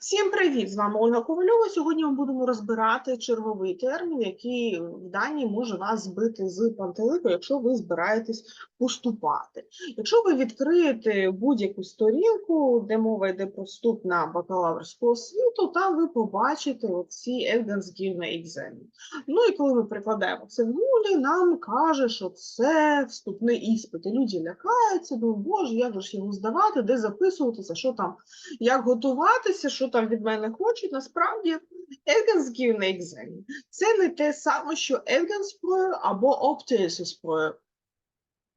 Всім привіт! З вами Ольга Ковальова. Сьогодні ми будемо розбирати черговий термін, який в Данії може вас збити з пантелику, якщо ви збираєтесь поступати. Якщо ви відкриєте будь-яку сторінку, де мова йде про вступ на бакалаврську освіту, там ви побачите оці Evidence екзамен. Ну і коли ми прикладаємо це в нулі, нам каже, що це вступний іспит. І люди лякаються, думають, боже, як же ж його здавати, де записуватися, що там як готуватися, що там від мене хочуть. Насправді, Evidence екзамен це не те саме, що Evidence або Optasis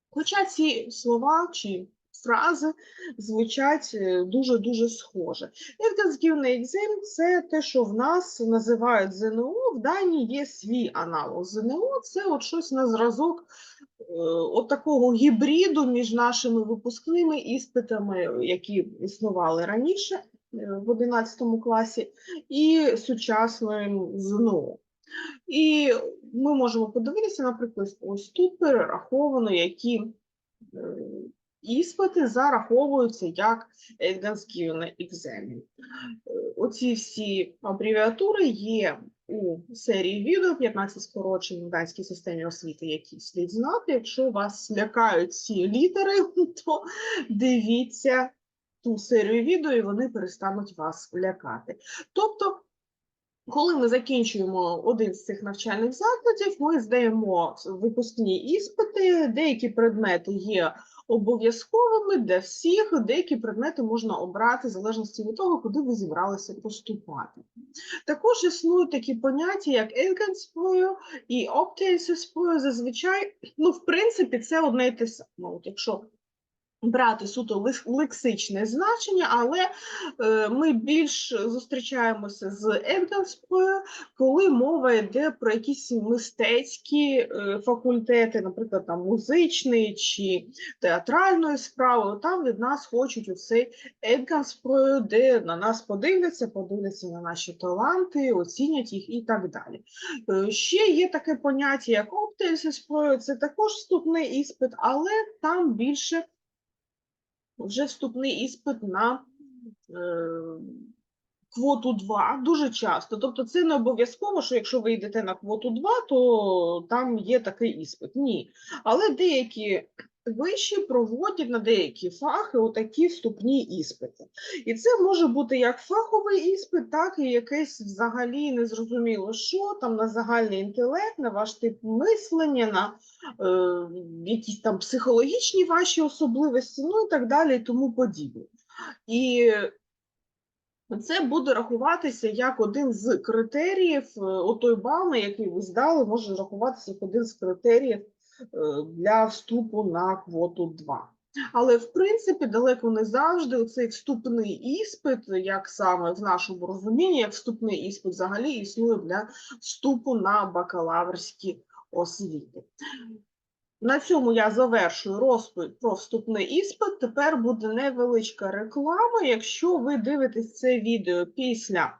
Хоча ці слова чи фрази звучать е, дуже-дуже схоже. Evidence екзамен це те, що в нас називають ЗНО, в Данії є свій аналог ЗНО, це от щось на зразок е, от такого гібриду між нашими випускними іспитами, які існували раніше в 11 класі, і сучасним ЗНО. І ми можемо подивитися, наприклад, ось тут перераховано, які е, іспити зараховуються як Evidence екзамен. Оці всі абревіатури є у серії відео 15 скорочень в данській системі освіти, які слід знати. Якщо вас лякають ці літери, то дивіться ту серію відео, і вони перестануть вас лякати. Тобто, коли ми закінчуємо один з цих навчальних закладів, ми здаємо випускні іспити, деякі предмети є обов'язковими для всіх, деякі предмети можна обрати в залежності від того, куди ви зібралися поступати. Також існують такі поняття, як Енгенспою і Оптейсеспою. Зазвичай, ну, в принципі, це одне і те саме. От Якщо брати суто лексичне значення, але е, ми більш зустрічаємося з Енгельспою, коли мова йде про якісь мистецькі е, факультети, наприклад, там музичний чи театральної справи. Там від нас хочуть оцей Енгельспою, де на нас подивляться, подивляться на наші таланти, оцінять їх і так далі. Е, ще є таке поняття, як Оптельсеспою, це також вступний іспит, але там більше вже вступний іспит на е, квоту 2 дуже часто. Тобто, це не обов'язково, що якщо ви йдете на квоту 2, то там є такий іспит. Ні. Але деякі вищі проводять на деякі фахи отакі вступні іспити. І це може бути як фаховий іспит, так і якесь взагалі незрозуміло, що там на загальний інтелект, на ваш тип мислення, на е, якісь там психологічні ваші особливості, ну і так далі, і тому подібне. І це буде рахуватися як один з критеріїв, е, отой бал, який ви здали, може рахуватися як один з критеріїв Е, для вступу на квоту 2. Але, в принципі, далеко не завжди цей вступний іспит, як саме в нашому розумінні, як вступний іспит взагалі існує для вступу на бакалаврські освіти. На цьому я завершую розповідь про вступний іспит. Тепер буде невеличка реклама. Якщо ви дивитесь це відео після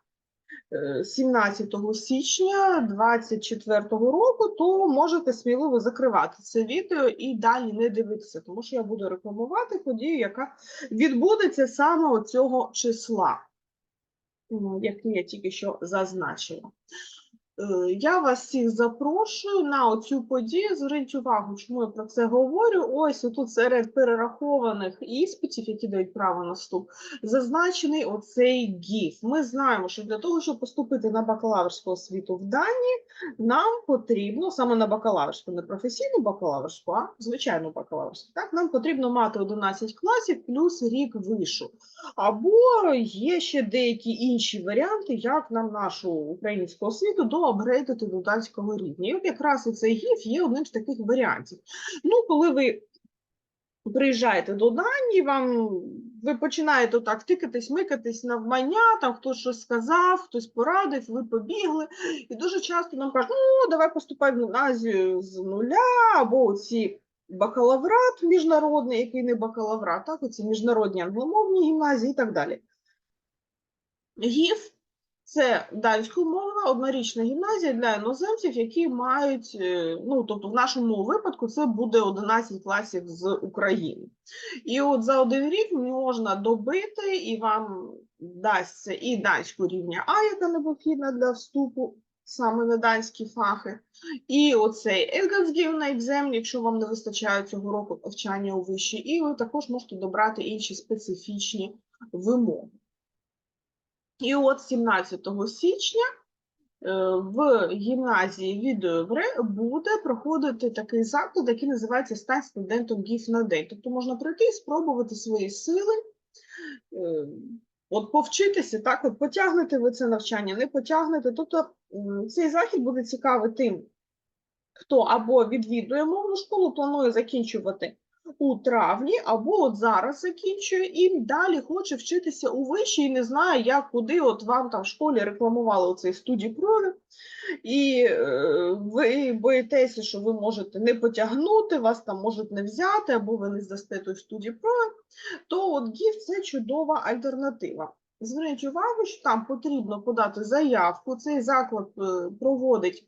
17 січня 2024 року, то можете сміливо закривати це відео і далі не дивитися, тому що я буду рекламувати подію, яка відбудеться саме цього числа, який я тільки що зазначила. Е, я вас всіх запрошую на цю подію. Зверніть увагу, чому я про це говорю. Ось тут серед перерахованих іспитів, які дають право на вступ, зазначений оцей ГІФ. Ми знаємо, що для того, щоб поступити на бакалаврську освіту в Данії, нам потрібно саме на бакалаврську, не професійну бакалаврську, а звичайну бакалаврську. Так, нам потрібно мати 11 класів плюс рік вишу. Або є ще деякі інші варіанти, як нам нашу українську освіту до апгрейдити до данського рівня. І от якраз цей гіф є одним з таких варіантів. Ну, коли ви приїжджаєте до Данії, вам ви починаєте так тикатись, микатись навмання, там хтось щось сказав, хтось порадив, ви побігли. І дуже часто нам кажуть, ну, давай поступай в гімназію з нуля, або оці бакалаврат міжнародний, який не бакалаврат, так, оці міжнародні англомовні гімназії і так далі. ГІФ це данськомовна однорічна гімназія для іноземців, які мають, е, ну тобто, в нашому випадку це буде 11 класів з України. І от за один рік можна добити, і вам дасться і данську рівня А, яка необхідна для вступу саме на данські фахи. І оцей Elgangsgivna екзем, якщо вам не вистачає цього року навчання у виші, і ви також можете добрати інші специфічні вимоги. І от 17 січня е, в гімназії Відеовре буде проходити такий заклад, який називається Стань студентом ГІФ на день. Тобто можна прийти і спробувати свої сили, е, от повчитися, так, от потягнете ви це навчання, не потягнете. Тобто цей захід буде цікавий тим, хто або відвідує мовну школу, планує закінчувати у травні, або от зараз закінчує і далі хоче вчитися у виші і не знає, як куди. От вам там в школі рекламували цей студій прови, і е, ви боїтеся, що ви можете не потягнути, вас там можуть не взяти, або ви не здасте той студій прови, то от ГІФ це чудова альтернатива. Зверніть увагу, що там потрібно подати заявку. Цей заклад е, проводить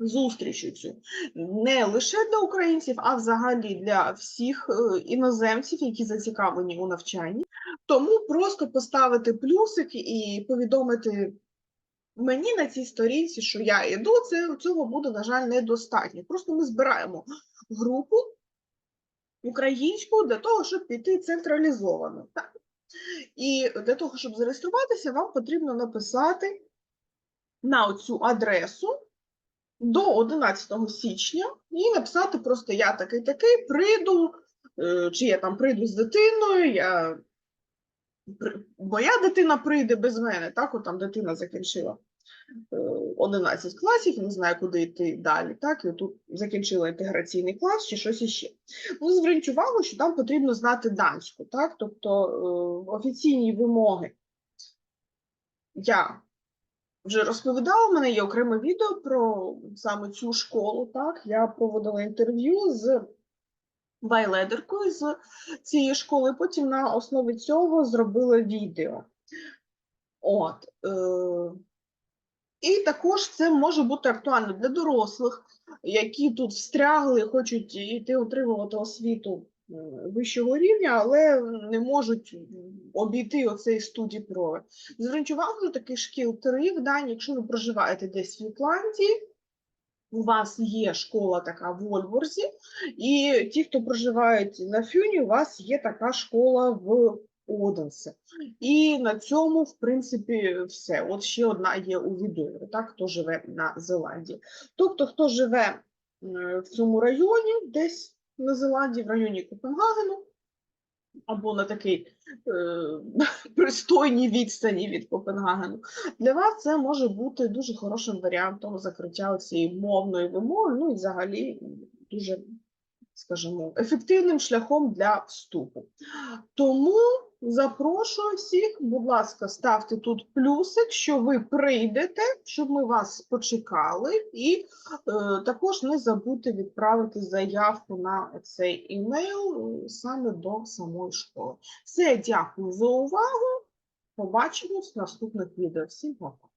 зустрічі цю не лише для українців, а взагалі для всіх е, іноземців, які зацікавлені у навчанні. Тому просто поставити плюсик і повідомити мені на цій сторінці, що я йду, це цього буде, на жаль, недостатньо. Просто ми збираємо групу українську для того, щоб піти централізовано. Так? І для того, щоб зареєструватися, вам потрібно написати на цю адресу до 11 січня і написати просто я такий такий прийду, е, чи я там прийду з дитиною, я... моя дитина прийде без мене, так, от там дитина закінчила е, 11 класів, не знаю, куди йти далі, так, і тут закінчила інтеграційний клас чи щось іще. Ну, зверніть увагу, що там потрібно знати данську, так, тобто е, офіційні вимоги. Я вже розповідала, в мене є окреме відео про саме цю школу. Так, я проводила інтерв'ю з байледеркою з цієї школи. Потім на основі цього зробила відео. От. Е- і також це може бути актуально для дорослих, які тут встрягли, хочуть йти отримувати освіту вищого рівня, але не можуть обійти оцей студій прови. Зверніть увагу, що таких шкіл три в Данії, якщо ви проживаєте десь в Ютландії, у вас є школа така в Ольворзі, і ті, хто проживають на Фюні, у вас є така школа в Оденсе. І на цьому, в принципі, все. От ще одна є у Відові, так, хто живе на Зеландії. Тобто, хто живе е, в цьому районі, десь на Зеландії, в районі Копенгагену, або на такій е, пристойній відстані від Копенгагену, для вас це може бути дуже хорошим варіантом закриття цієї мовної вимоги, ну і взагалі дуже, скажімо, ефективним шляхом для вступу. Тому запрошую всіх, будь ласка, ставте тут плюсик, що ви прийдете, щоб ми вас почекали, і е, також не забудьте відправити заявку на цей імейл е, саме до самої школи. Все, дякую за увагу. Побачимось в наступних відео. Всім пока.